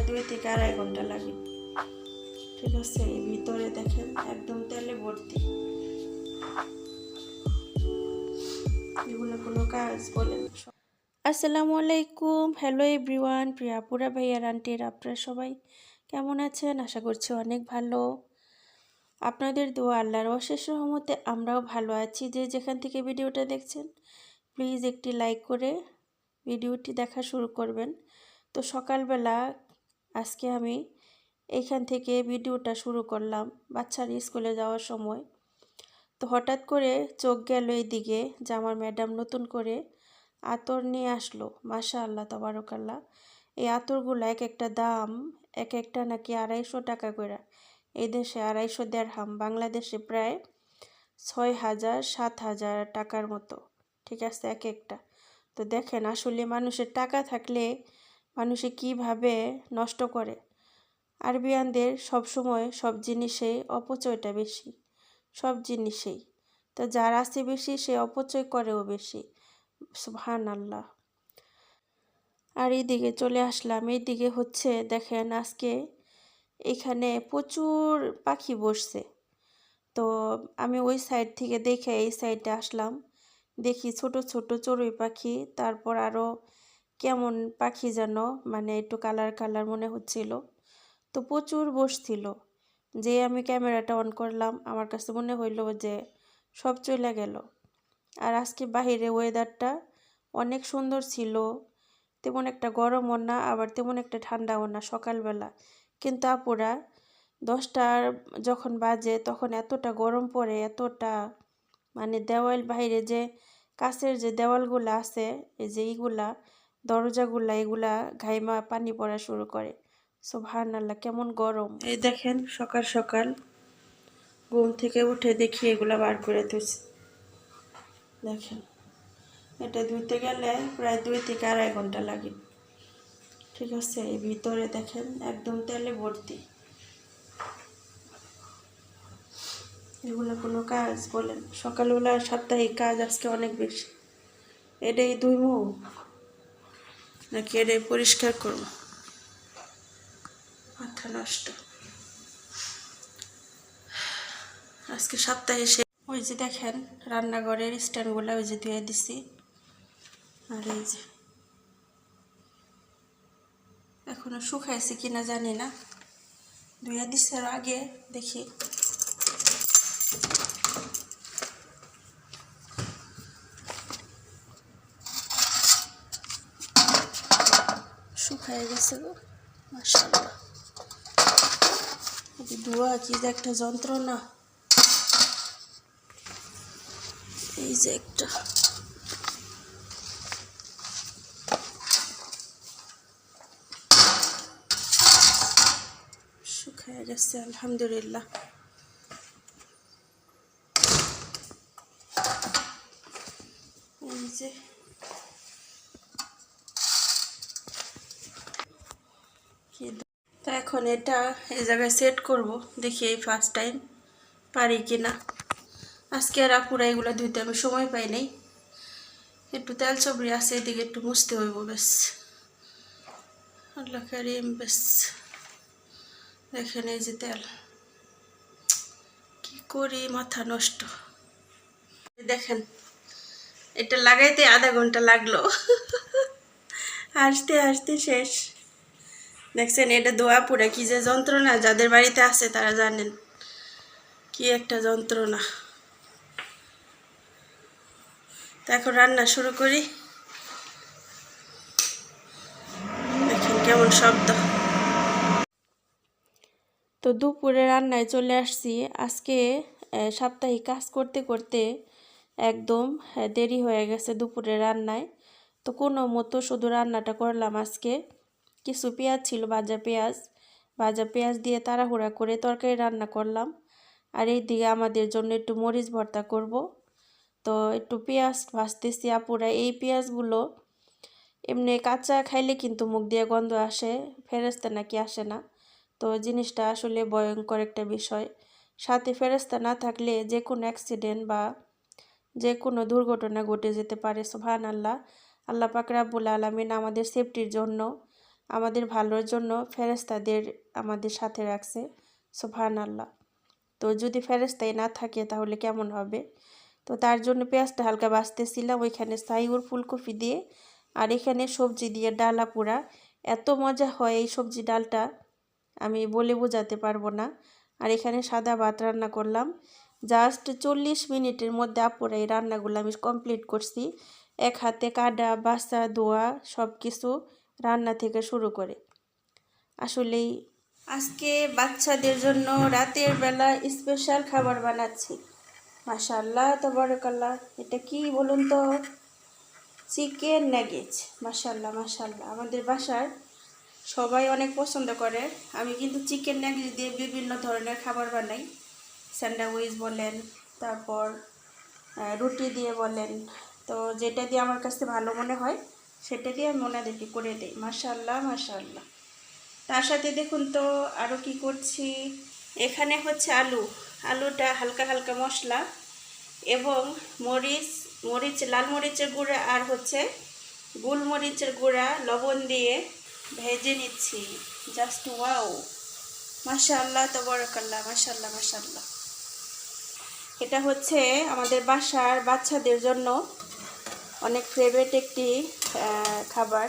প্রায় দুই থেকে আড়াই ঘণ্টা লাগে। ঠিক আছে, এই ভিতরে দেখেন একদম তেলে ভর্তি। এগুলো কোনো কাজ বলেন আসসালামু আলাইকুম, হ্যালো এভরিওয়ান, প্রিয়াপুরা ভাইয়ার আন্টির, আপনারা সবাই কেমন আছেন? আশা করছি অনেক ভালো। আপনাদের দোয়া আল্লাহর অশেষ রহমতে আমরাও ভালো আছি। যে যেখান থেকে ভিডিওটা দেখছেন, প্লিজ একটি লাইক করে ভিডিওটি দেখা শুরু করবেন। তো সকালবেলা আজকে আমি এইখান থেকে ভিডিওটা শুরু করলাম বাচ্চার স্কুলে যাওয়ার সময়। তো হঠাৎ করে চোখ গেল এইদিকে যে আমার ম্যাডাম নতুন করে আতর নিয়ে আসলো। মাশা আল্লাহ তবারকাল্লাহ। এই আতরগুলো এক একটা দাম এক একটা নাকি আড়াইশো টাকা করে এই দেশে আড়াইশো দেড়হাম, বাংলাদেশে প্রায় ছয় হাজার, সাত হাজার টাকার মতো। ঠিক আছে এক একটা তো দেখেন, আসলে মানুষের টাকা থাকলে মানুষে কীভাবে নষ্ট করে? আরবিয়ানদের সবসময় সব জিনিসে অপচয়টা বেশি, সব জিনিসেই। তো যার আছে বেশি, সে অপচয় করেও বেশি। সুবহান আল্লাহ আর এইদিকে চলে আসলাম, এইদিকে হচ্ছে দেখেন আজকে এখানে প্রচুর পাখি বসছে। তো আমি ওই সাইড থেকে দেখে এই সাইডে আসলাম। দেখি ছোট ছোট চড়ুই পাখি, তারপর আরও কেমন পাখি যেন মানে একটু কালার কালার মনে হচ্ছিল। তো প্রচুর বসছিল। যে আমি ক্যামেরাটা অন করলাম, আমার কাছে মনে হইল যে সব চলে গেল। আর আজকে বাহিরে ওয়েদারটা অনেক সুন্দর ছিল। তেমন একটা গরমও না, আবার তেমন একটা ঠান্ডাও না সকালবেলা। কিন্তু আপুরা, দশটার যখন বাজে, তখন এতটা গরম পড়ে, এতটা মানে দেওয়াল বাইরে যে কাছের যে দেওয়ালগুলো আছে, এই যে এইগুলা দরজাগুলা, এগুলা ঘাইমা পানি পড়া শুরু করে। সোভান আল্লাহ কেমন গরম। এই দেখেন, সকাল সকাল ঘুম থেকে উঠে দেখি এগুলা বার করে তুলছি দেখেন, এটা ধুইতে গেলে প্রায় দুই থেকে আড়াই ঘণ্টা লাগে। ঠিক আছে, এই ভিতরে দেখেন, একদম তেলে ভর্তি। এগুলো কোনো কাজ বলেন, সকালবেলা সাপ্তাহিক কাজ আজকে অনেক বেশি। এটাই ধুইমু নাকি এটাই পরিষ্কার করব? মাথা নষ্ট। আজকে সপ্তাহে সে ওই যে দেখেন, রান্নাঘরের স্ট্যান্ডগুলো ওই যে ধুয়ে দিছি। আর এই যে এখনও শুকাইছে কিনা জানি না। ধুয়ে দিছে আগে, দেখি। শুকায় গেছে গো মাসাল্লাহ ধোয়া কি যে একটা যন্ত্রণা। এই যে একটা। শুকায় গেছে, আলহামদুলিল্লাহ এই যে কি দ- তো এখন এটা এই জায়গায় সেট করব, দেখি এই ফার্স্ট টাইম পারি কি না আজকে আর আপুরা এগুলো ধুইতে আমি সময় পাই নাই। একটু তেল চবড়ি আছে, এদিকে একটু মুছতে হইব বেশ আল্লাহ কারিম বেশ দেখেন এই যে তেল। কি করি, মাথা নষ্ট। দেখেন, এটা লাগাইতে আধা ঘণ্টা লাগল। হাসতে হাসতে শেষ। দেখছেন, এটা দোয়া পুরা কি যে যন্ত্রণা যাদের বাড়িতে আছে তারা জানেন কি একটা যন্ত্রণা। তো এখন রান্না শুরু করি। দেখেন কেমন শব্দ। তো দুপুরে রান্নায় চলে আসছি। আজকে সাপ্তাহিক কাজ করতে করতে একদম দেরি হয়ে গেছে দুপুরে রান্নায়। তো কোনো মতো শুধু রান্নাটা করলাম আজকে। কিছু পেঁয়াজ ছিল, ভাজা পেঁয়াজ। ভাজা পেঁয়াজ দিয়ে তাড়াহুড়া করে তরকারি রান্না করলাম। আর এই দিকে আমাদের জন্য একটু মরিচ ভর্তা করব। তো একটু পেঁয়াজ ভাজতেছি আপুরা। এই পেঁয়াজগুলো এমনি কাঁচা খাইলে কিন্তু মুখ দিয়ে গন্ধ আসে ফেরেস্তা নাকি আসে না। তো জিনিসটা আসলে ভয়ঙ্কর একটা বিষয়। সাথে ফেরেস্তা না থাকলে যে কোনো অ্যাক্সিডেন্ট বা যে কোনো দুর্ঘটনা ঘটে যেতে পারে সোহান আল্লাহ আল্লাহ পাক রাব্বুল আলমিন আমাদের সেফটির জন্য আমাদের ভালোর জন্য ফেরেস্তাদের আমাদের সাথে রাখছে সোফান আল্লাহ তো যদি ফেরেস্তাই না থাকে তাহলে কেমন হবে? তো তার জন্য পেঁয়াজটা হালকা বাঁচতেছিলাম ওইখানে সাইউর ফুলকপি দিয়ে, আর এখানে সবজি দিয়ে ডালা পুরা এত মজা হয় এই সবজি ডালটা, আমি বলে বোঝাতে পারব না। আর এখানে সাদা ভাত রান্না করলাম। জাস্ট চল্লিশ মিনিটের মধ্যে আপুরা এই রান্নাগুলো আমি কমপ্লিট করছি। এক হাতে কাডা বাসা ধোয়া সব কিছু রান্না থেকে শুরু করে। আসলেই আজকে বাচ্চাদের জন্য রাতের বেলা স্পেশাল খাবার বানাচ্ছি। মাশাল্লাহ তবরকাল্লাহ। এটা কি বলুন তো? চিকেন ন্যাগেজ মাশাল্লাহ মাশাল্লাহ আমাদের বাসার সবাই অনেক পছন্দ করে। আমি কিন্তু চিকেন ন্যাগেজ দিয়ে বিভিন্ন ধরনের খাবার বানাই। স্যান্ডউইচ বলেন, তারপর রুটি দিয়ে বলেন। তো যেটা দিয়ে আমার কাছে ভালো মনে হয় সেটা দিয়ে আমি ওনাদেরকে করে দিই। মাশাল্লাহ মাশাল্লাহ তার সাথে দেখুন তো আরও কি করছি। এখানে হচ্ছে আলু। আলুটা হালকা হালকা মশলা এবং মরিচ মরিচ, লাল মরিচের গুঁড়া আর হচ্ছে গোলমরিচের গুঁড়া, লবণ দিয়ে ভেজে নিচ্ছি। Just wow. মাশাল্লাহ তো বরকাল্লাহ মাশাল্লাহ মাশাল্লাহ এটা হচ্ছে আমাদের বাসার বাচ্চাদের জন্য অনেক ফেভারিট একটি খাবার।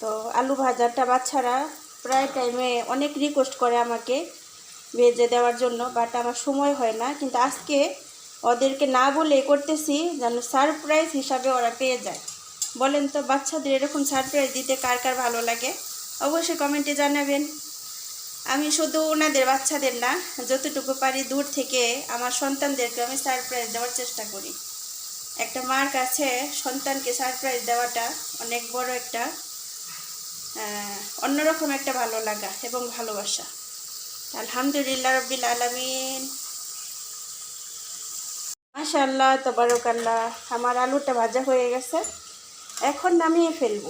তো আলু ভাজাটা বাচ্চারা প্রায় টাইমে অনেক রিকোয়েস্ট করে আমাকে ভেজে দেওয়ার জন্য বাট আমার সময় হয় না। কিন্তু আজকে ওদেরকে না বলে করতেছি যেন সারপ্রাইজ হিসাবে ওরা পেয়ে যায়। বলেন তো, বাচ্চাদের এরকম সারপ্রাইজ দিতে কার কার ভালো লাগে? অবশ্যই কমেন্টে জানাবেন। আমি শুধু ওনাদের বাচ্চাদের না, যতটুকু পারি দূর থেকে আমার সন্তানদেরকে আমি সারপ্রাইজ দেওয়ার চেষ্টা করি। একটা মার কাছে সন্তানকে সারপ্রাইজ দেওয়াটা অনেক বড় একটা অন্যরকম একটা ভালো লাগা এবং ভালোবাসা। আলহামদুলিল্লাহ রবিল আলমিন। মাশাল্লাহ তবারকাল্লাহ, আমার আলুটা ভাজা হয়ে গেছে। এখন নামিয়ে ফেলব।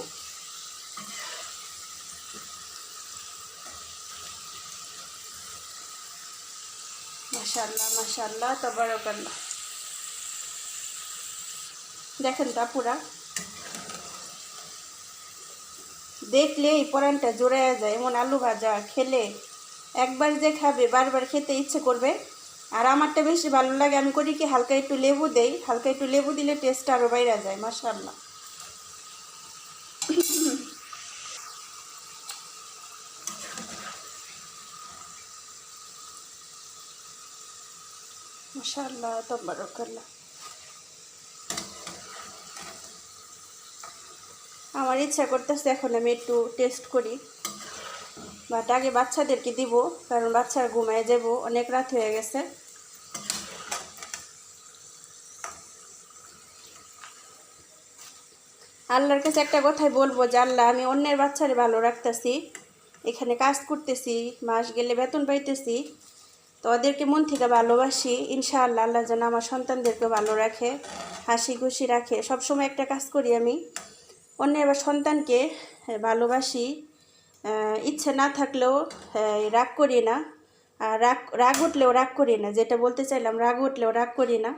মাশাল্লাহ মাশাল্লাহ তবারকাল্লাহ। দেখেন তা পুরা। দেখলে এই পরানটা জোড়া যায়, এমন আলু ভাজা, খেলে একবার যে খাবে, বারবার খেতে ইচ্ছে করবে। আর আমারটা বেশি ভালো লাগে, আমি করি কি হালকা একটু লেবু দেই, হালকা একটু লেবু দিলে টেস্ট আরও বাইরে যায় মাসাল্লাহ মাসাল্লাহ তব্বারকাল্লাহ আমার ইচ্ছা করতেছে এখন আমি একটু টেস্ট করি। বাট আগে বাচ্চাদেরকে দিব, কারণ বাচ্চারা ঘুমায় যাব, অনেক রাত হয়ে গেছে। আল্লাহর কাছে একটা কথাই বলব যে, আল্লাহ, আমি অন্যের বাচ্চারে ভালো রাখতেছি, এখানে কাজ করতেছি, মাস গেলে বেতন পাইতেছি, তো ওদেরকে মন থেকে ভালোবাসি, ইনশাআল্লাহ আল্লাহ যেন আমার সন্তানদেরকে ভালো রাখে, হাসি খুশি রাখে। সবসময় একটা কাজ করি আমি। অন্যের সন্তানকে ভালোবাসি ইচ্ছে না থাকলেও রাগ করি না। রাগ রাগ উঠলেও রাগ করি না। যেটা বলতে চাইলাম, রাগ উঠলেও রাগ করি না।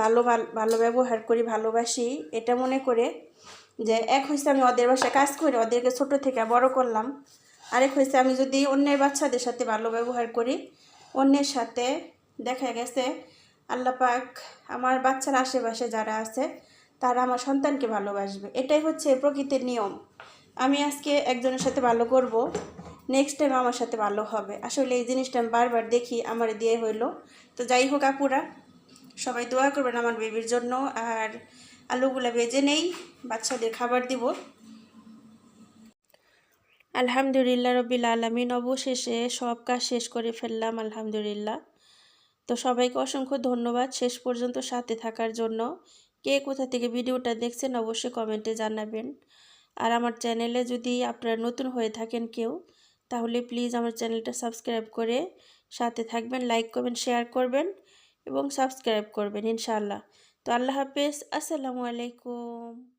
ভালো ভালো ব্যবহার করি, ভালোবাসি। এটা মনে করে যে এক হয়েছে আমি ওদের বাসায় কাজ করি, ওদেরকে ছোট থেকে বড় করলাম। আরেক হয়েছে আমি যদি অন্যের বাচ্চাদের সাথে ভালো ব্যবহার করি, অন্যের সাথে দেখা গেছে আল্লাপাক আমার বাচ্চার আশেপাশে যারা আছে তারা আমার সন্তানকে ভালোবাসবে। এটাই হচ্ছে প্রকৃতির নিয়ম। আমি আজকে একজনের সাথে ভালো করব নেক্সট টাইম আমার সাথে ভালো হবে। আসলে এই জিনিসটা আমি বারবার দেখি, আমার দিয়ে হইল। তো যাই হোক আপুরা, সবাই দোয়া করবেন আমার বেবির জন্য। আর আলুগুলো বেজে নেই, বাচ্চাদের খাবার দিব। আলহামদুলিল্লাহ রবিল আলমিন, অবশেষে সব কাজ শেষ করে ফেললাম, আলহামদুলিল্লাহ। তো সবাইকে অসংখ্য ধন্যবাদ শেষ পর্যন্ত সাথে থাকার জন্য। কে কোথা থেকে ভিডিওটা দেখছেন অবশ্যই কমেন্টে জানাবেন। আর আমার চ্যানেলে যদি আপনারা নতুন হয়ে থাকেন কেউ, তাহলে প্লিজ আমার চ্যানেলটা সাবস্ক্রাইব করে সাথে থাকবেন, লাইক করবেন, শেয়ার করবেন এবং সাবস্ক্রাইব করবেন ইনশাআল্লাহ। তো আল্লাহ হাফেজ, আসসালামু আলাইকুম।